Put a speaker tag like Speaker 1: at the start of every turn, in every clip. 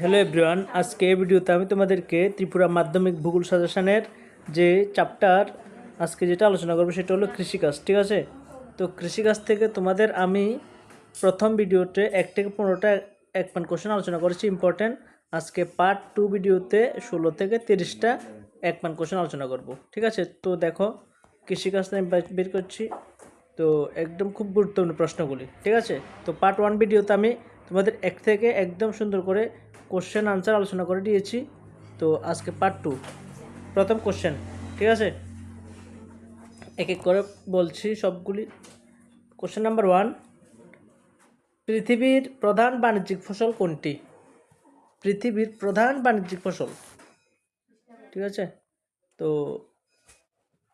Speaker 1: Hello everyone, আজকে এই ভিডিওতে আমি তোমাদেরকে ত্রিপুরা মাধ্যমিক ভূগোল সাজেশনের যে চ্যাপ্টার আজকে যেটা আলোচনা করব সেটা হলো কৃষিকাজ, ঠিক আছে? তো কৃষিকাজ থেকে তোমাদের আমি প্রথম ভিডিওতে এক থেকে পনেরোটা এক পান কোশ্চেন আলোচনা করেছি ইম্পর্টেন্ট আজকে পার্ট টু ভিডিওতে ষোলো থেকে তিরিশটা এক পান কোশ্চেন আলোচনা করব, ঠিক আছে? তো দেখো, কৃষিকাজ আমি বের করছি। তো একদম খুব গুরুত্বপূর্ণ প্রশ্নগুলি, ঠিক আছে? তো পার্ট ওয়ান ভিডিওতে আমি তোমাদের এক থেকে একদম সুন্দর করে কোশ্চেন আনসার আলোচনা করে দিয়েছি। তো আজকে পার্ট টু প্রথম কোশ্চেন ঠিক আছে? এক এক করে বলছি সবগুলি। কোশ্চেন নাম্বার ওয়ান পৃথিবীর প্রধান বাণিজ্যিক ফসল কোনটি? পৃথিবীর প্রধান বাণিজ্যিক ফসল। ঠিক আছে? তো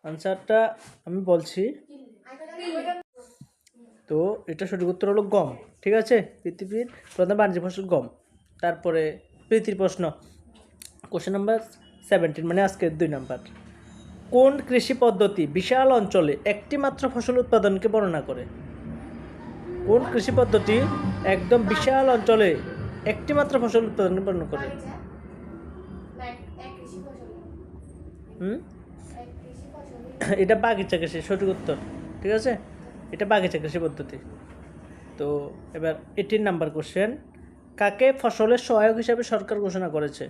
Speaker 1: আনসারটা আমি বলছি। তো এটা সঠিক উত্তর হলো গম, ঠিক আছে? পৃথিবীর প্রধান বাণিজ্যিক ফসল গম। তারপরে প্রীতির প্রশ্ন কোশ্চেন নাম্বার সেভেন্টিন মানে আজকের দুই নাম্বার কোন কৃষি পদ্ধতি বিশাল অঞ্চলে একটি মাত্র ফসল উৎপাদনকে বর্ণনা করে? কোন কৃষি পদ্ধতি একদম বিশাল অঞ্চলে একটি মাত্র ফসল উৎপাদনকে বর্ণনা করে? হুম? এটা বাগিচা কৃষি সঠিক উত্তর ঠিক আছে? এটা বাগিচা কৃষি পদ্ধতি। তো এবার এটির নাম্বার কোশ্চেন কাকে ফসলের সহায়ক হিসাবে সরকার ঘোষণা করেছে?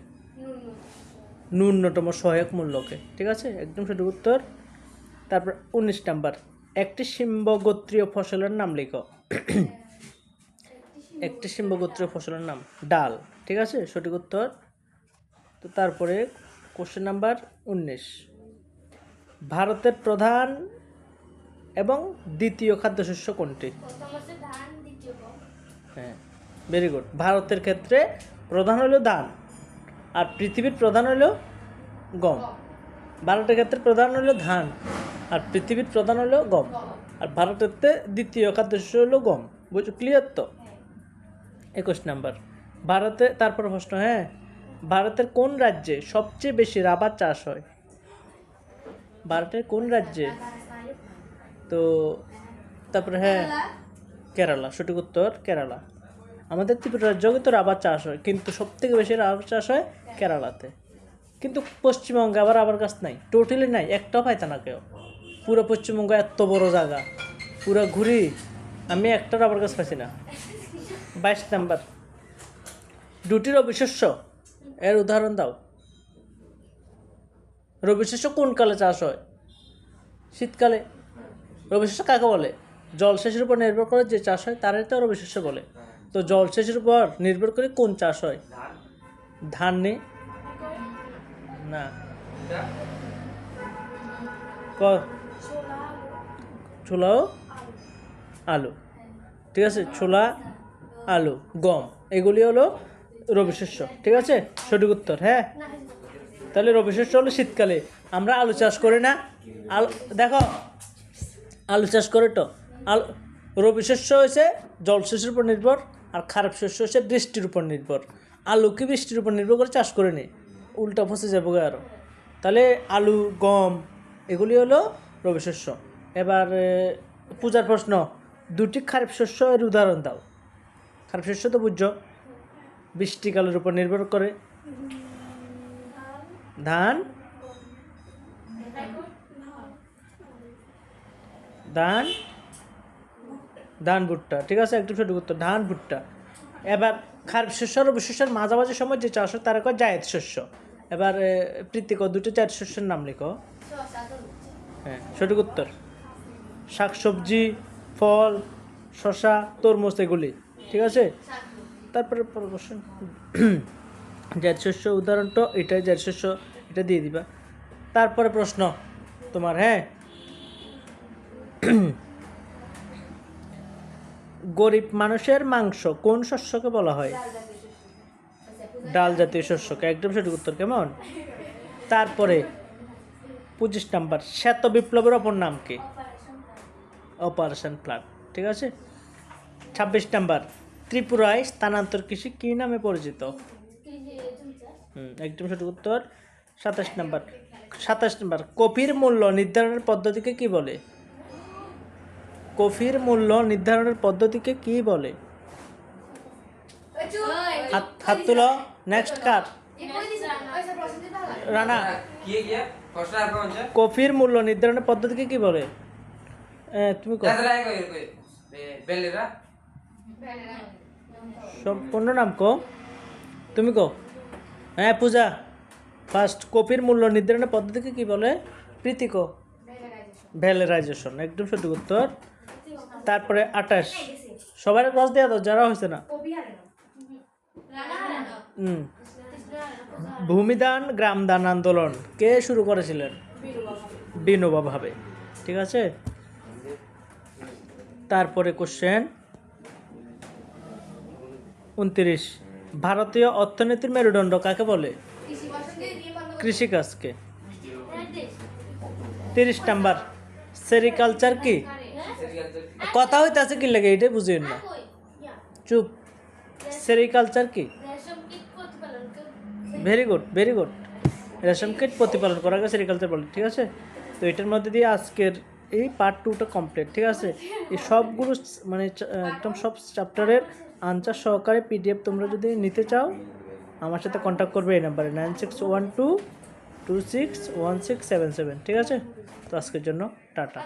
Speaker 1: ন্যূনতম সহায়ক মূল্যকে ঠিক আছে? একদম সঠিক উত্তর। তারপর উনিশ নাম্বার। একটি সিম্বগোত্রীয় ফসলের নাম লেখো। একটি সিম্বগোত্রীয় ফসলের নাম ডাল ঠিক আছে? সঠিক উত্তর। তো তারপরে কোশ্চেন নাম্বার উনিশ। ভারতের প্রধান এবং দ্বিতীয় খাদ্যশস্য কোনটি? হ্যাঁ। ভেরি গুড ভারতের ক্ষেত্রে প্রধান হলো ধান আর পৃথিবীর প্রধান হলো গম। ভারতের ক্ষেত্রে প্রধান হলো ধান, আর পৃথিবীর প্রধান হলো গম। আর ভারতের দ্বিতীয় খাদ্যশস্য হলো গম। বুঝছ ক্লিয়ার তো? একুশ নাম্বার। ভারতে, তারপর প্রশ্ন হ্যাঁ? ভারতের কোন রাজ্যে সবচেয়ে বেশি রাবার চাষ হয়? ভারতের কোন রাজ্যে? তো, তারপরে হ্যাঁ কেরালা। সঠিক উত্তর, কেরালা। আমাদের ত্রিপুরা রাজ্যেও কিন্তু রাবার চাষ হয়, কিন্তু সব থেকে বেশি রাবার চাষ হয় কেরালাতে। কিন্তু পশ্চিমবঙ্গে আবার রাবার গাছ নাই টোটালি নাই, একটাও পাইতা না কেউ। পুরো পশ্চিমবঙ্গ এত বড় জায়গা, পুরো ঘুরি, আমি একটা রাবার গাছ পাইছি না। বাইশ নাম্বার দুটি রবিশস্য এর উদাহরণ দাও। রবিশস্য কোন কালে চাষ হয়? শীতকালে। রবিশস্য কাকে বলে? জলসেচের উপর নির্ভর করে যে চাষ হয়, তারাই তো রবিশস্য বলে। তো জলসেচের উপর নির্ভর করে কোন চাষ হয়? ধান নেই না। ক? ছোলাও আলু। ঠিক আছে? ছোলা, আলু, গম। এগুলি হলো রবি শস্য। ঠিক আছে? সঠিক উত্তর হ্যাঁ? তাহলে রবি শস্য হলো শীতকালে। আমরা আলু চাষ করি না। আলু, দেখো, আলু চাষ করে তো। আলু, রবি শস্য হয়েছে জলসেচের উপর নির্ভর। আর খারাপ শস্য হচ্ছে বৃষ্টির উপর নির্ভর। আলু কি বৃষ্টির উপর নির্ভর করে চাষ করে নি উল্টা ফসে যাব আরও তাহলে আলু, গম, এগুলি হলো রবি শস্য। এবার পূজার প্রশ্ন, দুটি খারাপ শস্য এর উদাহরণ দাও। খারাপ শস্য তো বুঝছ, বৃষ্টিকালের উপর নির্ভর করে। ধান ধান ধান ভুট্টা, ঠিক আছে? একটু সঠিক উত্তর, ধান ভুট্টা। এবার খারিফ শস্য রবি শস্যের মাঝামাঝি সময় যে চাষ হয়, তারা কয় জায়েদ শস্য। এবার প্রীতিক দুটো চার শস্যের নাম লিখো। হ্যাঁ সঠিক উত্তর। শাকসবজি, ফল শশা তরমুজ এগুলি, ঠিক আছে? তারপরে প্রশ্ন জায়েদ শস্য উদাহরণটা এটাই জায়েদ শস্য, এটা দিয়ে দিবা। তারপরে প্রশ্ন তোমার হ্যাঁ? গরিব মানুষের মাংস কোন শস্যকে বলা হয়? ডাল জাতীয় শস্যকে একদম সঠিক উত্তর কেমন? তারপরে পঁচিশ নাম্বার শ্বেত বিপ্লবের অপর নাম কি? অপারেশন ফ্লাড ঠিক আছে? ছাব্বিশ নাম্বার ত্রিপুরায় স্থানান্তর কৃষি কী নামে পরিচিত? হুম একদম সঠিক উত্তর সাতাশ নাম্বার। সাতাশ নাম্বার কপির মূল্য নির্ধারণের পদ্ধতিকে কি বলে? কফির মূল্য নির্ধারণের পদ্ধতিকে কি বলে? হাত তুলো নেক্সট কার রানা কফির মূল্য নির্ধারণের পদ্ধতিকে কি বলে? তুমি সম্পূর্ণ নাম কো। তুমি কো। হ্যাঁ পূজা। ফার্স্ট কফির মূল্য নির্ধারণের পদ্ধতিকে কি বলে? প্রীতিকো ভ্যালেরাইজেশন একদম সঠিক উত্তর। তারপরে আঠাশ সবার ক্লাস দেওয়া দাও যারা হয়েছে না। ভূমিদান গ্রামদান আন্দোলন কে শুরু করেছিলেন? বিনোবা ভাবে ঠিক আছে? তারপরে কোশ্চেন উনত্রিশ। ভারতীয় অর্থনীতির মেরুদণ্ড কাকে বলে? কৃষিকাজকে। তিরিশ নাম্বার। সেরিকালচার কি? কথা হইতে আছে কি লাগে, এটাই বুঝিয়েন না। চুপ। সেরিকালচার কি? ভেরি গুড ভেরি গুড রেশম কীট প্রতিপালন করাকে সেরিকালচার বলে, ঠিক আছে? তো এটার মধ্যে দিয়ে আজকের এই পার্ট টুটা কমপ্লিট ঠিক আছে? এই সবগুলো মানে একদম সব চ্যাপ্টারের আনসার সহকারে পিডিএফ তোমরা যদি নিতে চাও, আমার সাথে কন্ট্যাক্ট করবে এই নাম্বারে nine six one two two six one six seven seven ঠিক আছে? তো আজকের জন্য টাটা।